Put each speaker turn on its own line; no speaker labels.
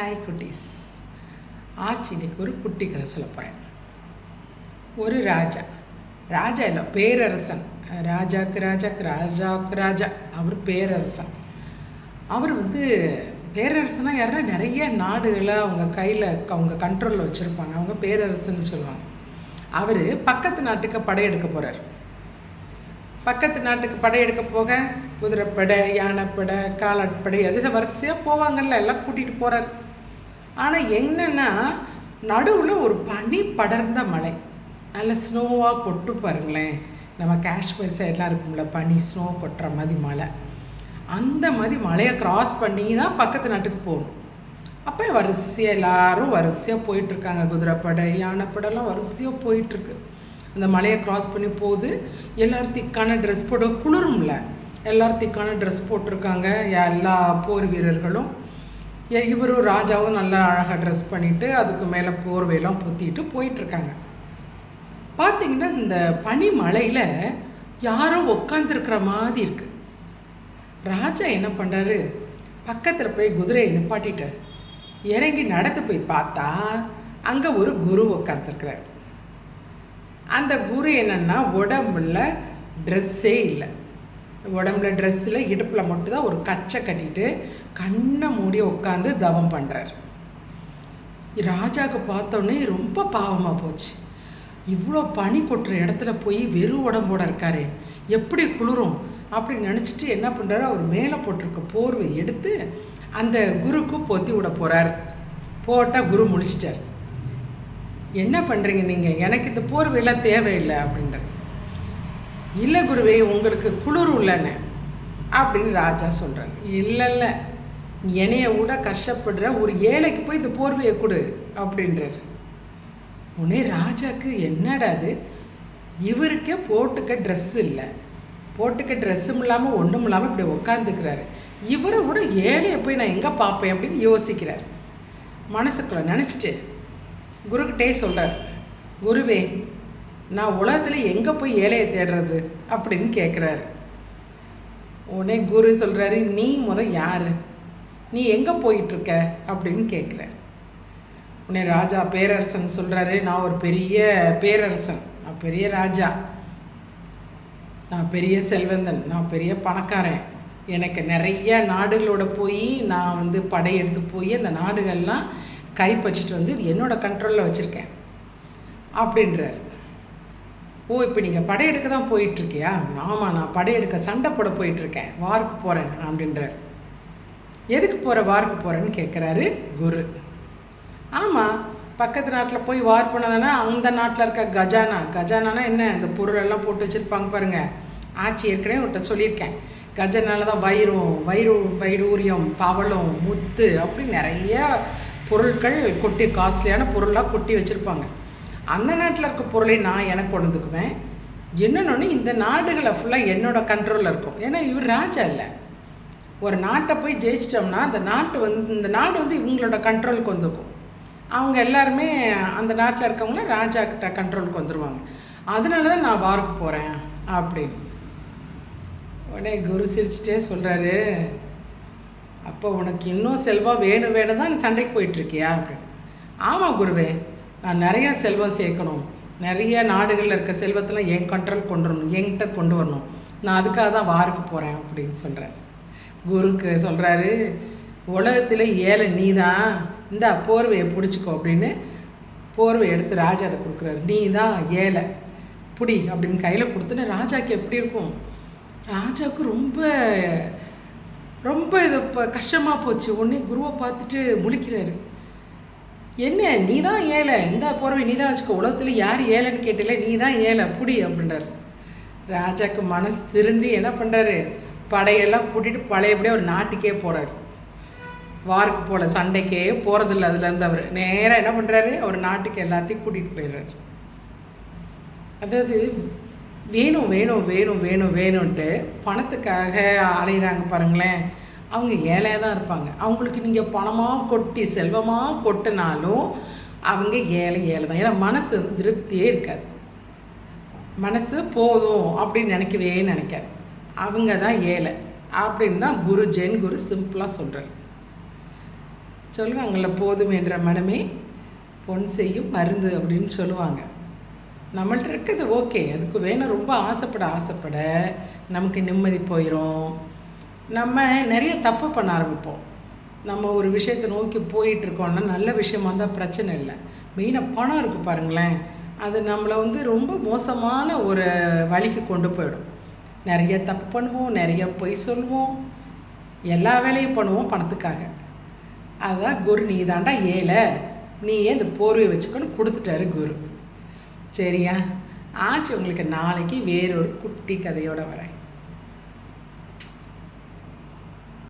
Hi குட்டீஸ் ஆச்சு இன்னைக்கு ஒரு குட்டி கதை சொல்ல போகிறேன் ஒரு ராஜா. ராஜா இல்லை பேரரசன். ராஜாக்கு ராஜாக்கு ராஜாவுக்கு ராஜா. அவர் பேரரசன். அவர் வந்து பேரரசனா யாருன்னா நிறைய நாடுகளை அவங்க கையில் அவங்க கண்ட்ரோலில் வச்சுருப்பாங்க. அவங்க பேரரசன்னு சொல்லுவாங்க. அவர் பக்கத்து நாட்டுக்கு படையெடுக்க போகிறார் பக்கத்து நாட்டுக்கு படையெடுக்க போக குதிரைப்படை யானைப்படை காலாட்படை அது வரிசையாக போவாங்கல்ல எல்லாம் கூட்டிகிட்டு போகிறார் ஆனால் என்னென்னா நடுவில் ஒரு பனி படர்ந்த மலை நல்ல ஸ்னோவாக கொட்டு பாருங்களேன். நம்ம காஷ்மீர் சைட்லாம் இருக்கும்ல பனி ஸ்னோ கொட்டுற மாதிரி மலை அந்த மாதிரி மலையை கிராஸ் பண்ணி தான் பக்கத்து நாட்டுக்கு போகணும். அப்போ வரிசையாக எல்லோரும் வரிசையாக போயிட்டுருக்காங்க. குதிரைப்படை யானைப்படைலாம் வரிசையாக போயிட்டுருக்கு. அந்த மலையை கிராஸ் பண்ணி போகுது. எல்லோரும் திக்கான ட்ரெஸ் போட குளிரும்ல. எல்லோரும் திக்கான ட்ரெஸ் போட்டிருக்காங்க. எல்லா போர் வீரர்களும். இவரும் ராஜாவும் நல்லா அழகாக ட்ரெஸ் பண்ணிட்டு அதுக்கு மேலே போர்வையெல்லாம் பொத்திட்டு போயிட்டுருக்காங்க. பார்த்தீங்கன்னா இந்த பனிமலையில் யாரோ உக்காந்துருக்கிற மாதிரி இருக்குது ராஜா என்ன பண்ணுறாரு பக்கத்தில் போய் குதிரையை நிப்பாட்டிட்டு இறங்கி நடந்து போய் பார்த்தா அங்கே ஒரு குரு உட்காந்துருக்கிறார் அந்த குரு என்னென்னா உடம்புல ட்ரெஸ்ஸே இல்லை. உடம்புல ட்ரெஸ்ஸில் இடுப்பில் மட்டும்தான் ஒரு கச்சை கட்டிட்டு கண்ணை மூடி உட்காந்து தவம் பண்ணுறார் ராஜாவுக்கு பார்த்தோன்னே ரொம்ப பாவமாக போச்சு. இவ்வளோ பனி கொட்டுற இடத்துல போய் வெறும் உடம்போட இருக்காரே எப்படி குளிரும் அப்படின்னு நினச்சிட்டு என்ன பண்ணுறாரு அவர் மேலே போட்டிருக்க போர்வை எடுத்து அந்த குருக்கு பொத்தி விட போகிறார் போட்டால் குரு முடிச்சிட்டார் என்ன பண்ணுறீங்க நீங்கள் எனக்கு இந்த போர்வையெல்லாம் தேவையில்லை அப்படின்ற இல்லை குருவே உங்களுக்கு குளிர் உள்ளன அப்படின்னு ராஜா சொல்கிறாங்க இல்லை இல்லை. என்னைய விட கஷ்டப்படுற ஒரு ஏழைக்கு போய் இந்த போர்வையை கொடு அப்படின்றார். உடனே ராஜாக்கு என்னடா அது இவருக்கே போட்டுக்க ட்ரெஸ் இல்லை. போட்டுக்க ட்ரெஸ்ஸும் இல்லாமல் ஒன்றும் இல்லாமல் இப்படி உட்காந்துக்கிறாரு இவரை விட ஏழையை போய் நான் எங்கே பார்ப்பேன் அப்படின்னு யோசிக்கிறார். மனசுக்குள்ள நினச்சிட்டு குருக்கிட்டே சொல்கிறார் குருவே நான் உலகத்தில் எங்கே போய் ஏழையை தேடுறது அப்படின்னு கேட்குறாரு உடனே குரு சொல்கிறாரு நீ முத யார்? நீ எங்கே போயிட்டுருக்க? அப்படின்னு கேட்குற உடனே ராஜா பேரரசன் சொல்கிறாரு நான் ஒரு பெரிய பேரரசன். நான் பெரிய ராஜா. நான் பெரிய செல்வந்தன். நான் பெரிய பணக்காரன். எனக்கு நிறைய நாடுகளோட போய் நான் வந்து படையெடுத்து போய் அந்த நாடுகள்லாம் கைப்பற்றிட்டு வந்து இது என்னோட கண்ட்ரோலில் வச்சுருக்கேன். அப்படின்றார். ஓ இப்போ நீங்கள் படையெடுக்க தான் போயிட்டுருக்கியா? ஆமாம் நான் படையெடுக்க சண்டை போட போயிட்டுருக்கேன். வார்க்கு போகிறேன் அப்படின்றார். எதுக்கு போகிற வார்க்கு போகிறேன்னு கேட்குறாரு குரு. ஆமாம் பக்கத்து நாட்டில் போய் வார் பண்ணதானே அந்த நாட்டில் இருக்க கஜானா. கஜானானா என்ன? இந்த பொருளெல்லாம் போட்டு வச்சுருப்பாங்க பாருங்கள் ஆச்சி ஏற்கனவே அவர்கிட்ட சொல்லியிருக்கேன். கஜனால தான் வைரம் வைரு வைடூரியம் பவளம் முத்து அப்படி நிறைய பொருட்கள் கொட்டி காஸ்ட்லியான பொருளாக கொட்டி வச்சுருப்பாங்க. அந்த நாட்டில் இருக்க பொருளை நான் எனக்கு கொண்டு வந்துக்குவேன். இந்த நாடுகளை ஃபுல்லாக என்னோட கண்ட்ரோலில் இருக்கும். ஏன்னா இவர் ராஜா இல்லை. ஒரு நாட்டை போய் ஜெயிச்சிட்டோம்னா அந்த நாட்டு வந்து இந்த நாடு வந்து இவங்களோட கண்ட்ரோலுக்கு வந்துக்கும். அவங்க எல்லாருமே அந்த நாட்டில் இருக்கவங்கள ராஜா கிட்ட கண்ட்ரோலுக்கு வந்துடுவாங்க அதனால தான் நான் வாருக்கு போகிறேன் அப்படின்னு. உடனே குரு சிரிச்சிட்டே சொல்கிறாரு அப்போ உனக்கு இன்னும் செல்வம் வேணும் வேணும் தான் சண்டைக்கு போயிட்டுருக்கியா அப்படின்னு. ஆமாம் குருவே நான் நிறைய செல்வம் சேர்க்கணும். நிறைய நாடுகளில் இருக்க செல்வத்தெல்லாம் என் கண்ட்ரோல் கொண்டு வரணும். என்கிட்ட கொண்டு வரணும். நான் அதுக்காக தான் வாருக்கு போகிறேன் அப்படின்னு சொல்கிறேன் குருக்கு சொல்கிறாரு உலகத்தில் ஏழை நீ தான் இந்த போர்வையை பிடிச்சிக்கோ அப்படின்னு போர்வை எடுத்து ராஜாவை கொடுக்குறாரு. நீ தான் ஏழை. பிடி அப்படின்னு கையில் கொடுத்துன்னு ராஜாக்கு எப்படி இருக்கும்? ராஜாவுக்கு ரொம்ப ரொம்ப இது இப்போ கஷ்டமாக போச்சு. உடனே குருவை பார்த்துட்டு முழிக்கிறாரு. என்ன நீ தான் ஏழை? இந்த போறவை நீ தான் வச்சுக்கோ. உலகத்தில் யார் ஏழைன்னு கேட்டில நீ தான் ஏழை. புடி அப்படின்றாரு. ராஜாக்கு மனசு திருந்தி என்ன பண்ணுறாரு படையெல்லாம் கூட்டிகிட்டு பழையபடியே ஒரு நாட்டுக்கே போகிறாரு வாருக்கு போல சண்டைக்கே போகிறதில்ல அதுலேருந்து அவர். நேராக என்ன பண்ணுறாரு அவர் நாட்டுக்கு எல்லாத்தையும் கூட்டிகிட்டு போயிடுறாரு. அதாவது வேணும் வேணும் வேணும் வேணும் வேணும்ன்ட்டு பணத்துக்காக அலையிறாங்க பாருங்களேன். அவங்க ஏழையாக தான் இருப்பாங்க. அவங்களுக்கு நீங்கள் பணமாக கொட்டி செல்வமாக கொட்டினாலும் அவங்க ஏழை ஏழை தான். ஏன்னா மனசு வந்து திருப்தியே இருக்காது. மனசு போதும் அப்படின்னு நினைக்கவே நினைக்காது. அவங்க தான் ஏழை. அப்படின்னு தான் குரு ஜென் குரு சிம்பிளாக சொல்கிறார் சொல்லுவாங்கள்ல போதும் என்ற மனமே பொன் செய்யும் மருந்து அப்படின்னு சொல்லுவாங்க. நம்மள்ட்ட இருக்கிறது ஓகே. அதுக்கு வேணும் ரொம்ப ஆசைப்பட ஆசைப்பட நமக்கு நிம்மதி போயிடும் நம்ம நிறைய தப்பு பண்ண ஆரம்பிப்போம். நம்ம ஒரு விஷயத்தை நோக்கி போயிட்டுருக்கோம்னா நல்ல விஷயமா இருந்தால் பிரச்சனை இல்லை. மெயினாக பணம் இருக்குது பாருங்களேன். அது நம்மளை வந்து ரொம்ப மோசமான ஒரு வழிக்கு கொண்டு போயிடும். நிறைய தப்பு பண்ணுவோம் நிறைய பொய் சொல்லுவோம் எல்லா வேலையும் பண்ணுவோம் பணத்துக்காக. அதுதான் குரு நீ தாண்டா ஏழை. நீயே இந்த போர்வையை வச்சுக்கணும் கொடுத்துட்டாரு குரு. சரியா? ஆச்சு உங்களுக்கு நாளைக்கு வேறொரு குட்டி கதையோடு வரேன்.